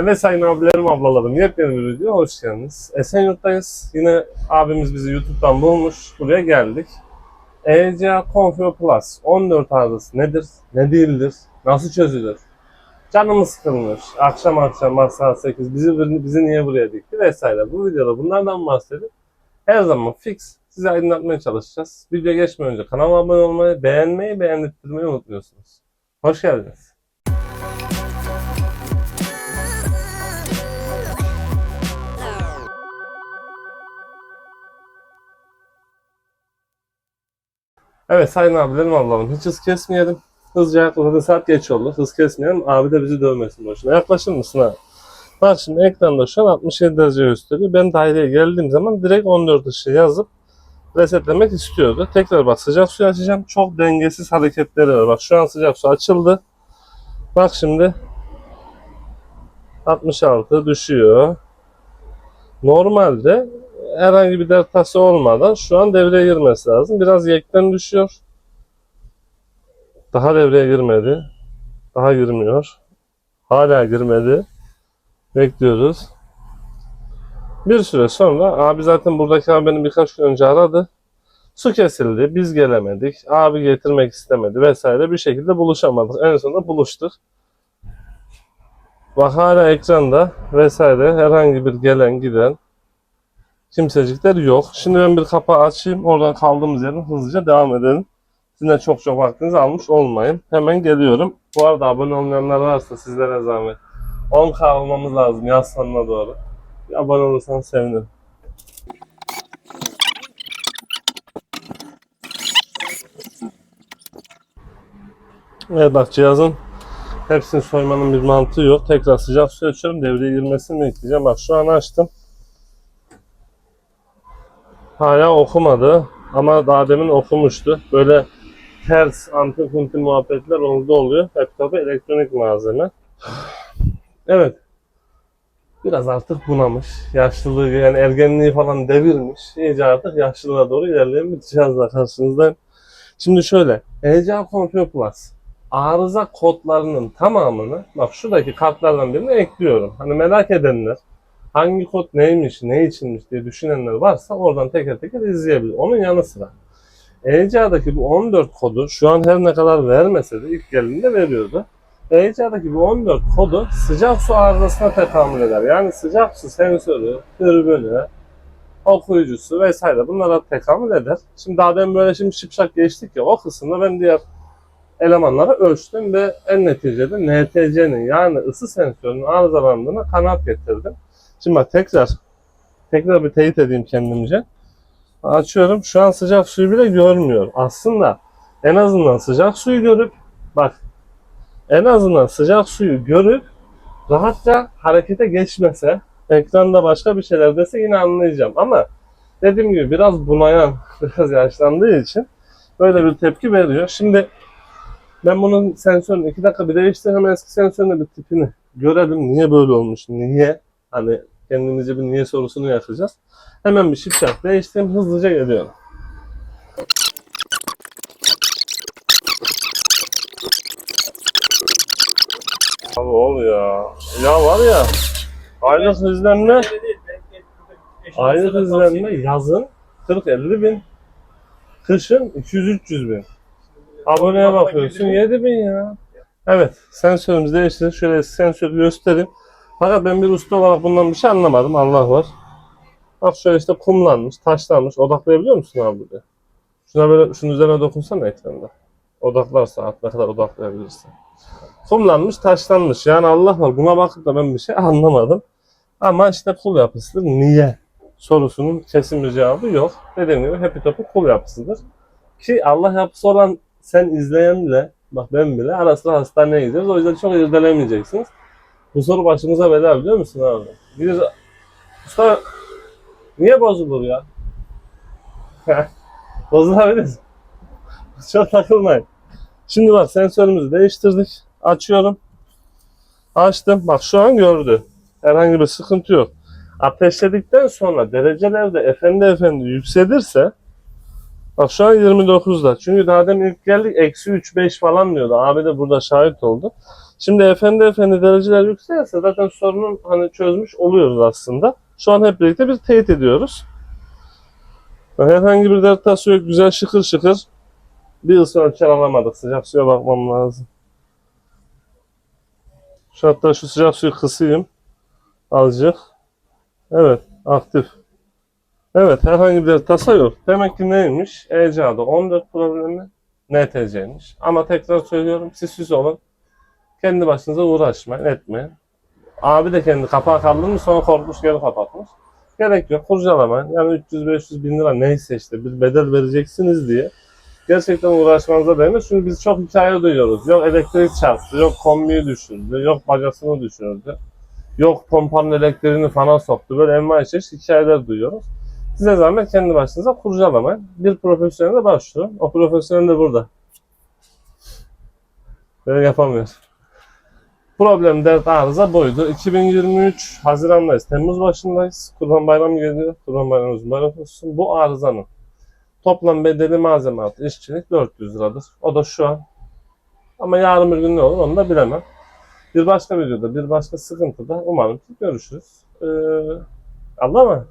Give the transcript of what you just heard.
Evet sayın abilerim, ablalarım, yepyeni bir video hoş geldiniz. Esenyurt'tayız. Yine abimiz bizi YouTube'dan bulmuş. Buraya geldik. ECA Confio Plus 14 arızası nedir, ne değildir, nasıl çözülür? Canımız sıkılmış. Akşam akşam bak saat 8 bizi, bizi niye buraya dikti vesaire. Bu videoda bunlardan bahsedip her zaman fix size aydınlatmaya çalışacağız. Videoya geçmeden önce kanalıma abone olmayı, beğenmeyi, beğendirmeyi unutmuyorsunuz. Hoş geldiniz. Evet sayın abilerim ablamın hiç hız kesmeyelim. Hızlıca yaklaşık saat geç oldu. Hız kesmeyelim. Abi de bizi dövmesin boşuna. Yaklaşır mısın abi? Bak şimdi ekranda şu an 67 derece gösteriyor. Ben daireye geldiğim zaman direkt 14 ışığı yazıp resetlemek istiyordu. Tekrar bak sıcak suyu açacağım. Çok dengesiz hareketleri var. Bak şu an sıcak su açıldı. Bak şimdi 66 düşüyor. Normalde herhangi bir deltası olmadan şu an devreye girmesi lazım. Biraz yekten düşüyor. Daha devreye girmedi. Daha girmiyor. Hala girmedi. Bekliyoruz. Bir süre sonra abi zaten buradaki abi beni birkaç gün önce aradı. Su kesildi. Biz gelemedik. Abi getirmek istemedi vesaire. Bir şekilde buluşamadık. En sonunda buluştuk. Bak hala ekranda vesaire herhangi bir gelen giden kimsecikler yok. Şimdi ben bir kapağı açayım. Oradan kaldığımız yerden hızlıca devam edelim. Sizin de çok çok vaktinizi almış olmayın. Hemen geliyorum. Bu arada abone olmayanlar varsa sizlere zahmet. 10k olmamız lazım yaz sonuna doğru. Bir abone olursanız sevinirim. Evet bak cihazın hepsini soymanın bir mantığı yok. Tekrar sıcak su açıyorum. Devreye girmesini bekleyeceğim. Bak şu an açtım. Hala okumadı. Ama daha demin okumuştu. Böyle ters anti kunti muhabbetler oldu oluyor. Hep tabi elektronik malzeme. Evet. Biraz artık bunamış. Yaşlılığı yani ergenliği falan devirmiş. İyice artık yaşlılığa doğru ilerleyen bir cihazla karşınızdayım. Şimdi şöyle. ECA Confio Plus arıza kodlarının tamamını bak şuradaki kartlardan birine ekliyorum. Hani merak edenler hangi kod neymiş, ne içinmiş diye düşünenler varsa oradan teker teker izleyebilir. Onun yanı sıra ECA'daki bu 14 kodu şu an her ne kadar vermese de ilk geldiğinde veriyordu. ECA'daki bu 14 kodu sıcak su arızasına tekamül eder. Yani sıcak su sensörü, türbünü, okuyucusu vesaire bunlara tekamül eder. Şimdi daha ben böyle şimdi şipşak geçtik ya o kısımda ben diğer elemanları ölçtüm ve en neticede NTC'nin yani ısı sensörünün arızalandığına kanaat getirdim. Şimdi bak tekrar tekrar bir teyit edeyim kendimce. Açıyorum. Şu an sıcak suyu bile görmüyor. Aslında en azından sıcak suyu görüp bak en azından sıcak suyu görüp rahatça harekete geçmese ekranda başka bir şeyler dese yine anlayacağım. Ama dediğim gibi biraz bunayan, biraz yaşlandığı için böyle bir tepki veriyor. Şimdi ben bunun sensörünü iki dakika bir değiştireyim eski sensörünün bir tipini görelim. Niye böyle olmuş? Niye? Hani kendimize bir niye sorusunu yakacağız. Hemen bir şipşak değiştireyim. Hızlıca geliyorum. Abi oluyor. Ya var ya aylık hızlanma aylık hızlanma yazın 40-50 bin kışın 200-300 bin. Aboneye bakıyorsun 7 bin ya. Evet sensörümüzü değiştirdik. Şöyle sensörü göstereyim. Fakat ben bir usta olarak bundan bir şey anlamadım. Allah var. Bak şöyle işte kumlanmış, taşlanmış. Odaklayabiliyor musun abi burada? Şuna böyle, şunun üzerine dokunsana ekranda. Odaklarsa at ne kadar odaklayabilirsin. Kumlanmış, taşlanmış. Yani Allah var. Buna bakıp da ben bir şey anlamadım. Ama işte kul yapısıdır. Niye? Sorusunun kesin bir cevabı yok. Dediğim gibi Happy Top'un kul yapısıdır. Ki Allah yapısı olan sen izleyenle, bak ben bile ara sıra hastaneye gidiyoruz. O yüzden çok irdelemeyeceksiniz. Bu soru başımıza bela biliyor musun abi? Bir usta niye bozulur ya? Bozulabilir. Çok takılmayın. Şimdi bak sensörümüzü değiştirdik. Açıyorum. Açtım. Bak şu an gördü. Herhangi bir sıkıntı yok. Ateşledikten sonra derecelerde efendi efendi yükselirse Bak şu an 29'da. Çünkü daha demin ilk geldik eksi 3-5 falan diyordu. Abi de burada şahit oldu. Şimdi efendi efendi dereceler yükselirse zaten sorunun hani çözmüş oluyoruz aslında. Şu an hep birlikte biz teyit ediyoruz. Herhangi bir dert tası yok. Güzel şıkır şıkır. Bir ısı ölçer alamadık. Sıcak suya bakmam lazım. Şu hatta şu sıcak suyu kısayım. Azıcık. Evet. Aktif. Evet. Herhangi bir dert tasa yok. Demek ki neymiş? ECA'da 14 problemi NTC'ymiş. Ama tekrar söylüyorum. Siz siz olun. Kendi başınıza uğraşmayın. Etmeyin. Abi de kendi kapağı kaldırmış sonra korkmuş geri kapatmış. Gerek yok. Kurcalamayın. Yani 300-500 bin lira neyse işte bir bedel vereceksiniz diye. Gerçekten uğraşmanıza değmez. Çünkü biz çok hikaye duyuyoruz. Yok elektrik çarptı, yok kombiyi düşürdü, yok bacasını düşürdü. Yok pompanın elektriğini falan soktu. Böyle envai çeşit hikayeler duyuyoruz. Size zahmet kendi başınıza kurcalamayın. Bir profesyonele başvurun. O profesyonel de burada. Böyle yapamıyor. Problem, dert, arıza buydu. 2023 Haziran'dayız. Temmuz başındayız. Kurban Bayramı geliyor. Kurban Bayramımız mübarek olsun. Bu arızanın toplam bedeli malzeme artı işçilik 400 liradır. O da şu an. Ama yarın bir gün ne olur onu da bilemem. Bir başka videoda, bir başka sıkıntıda umarım ki görüşürüz. Ee, Allah'a emanet.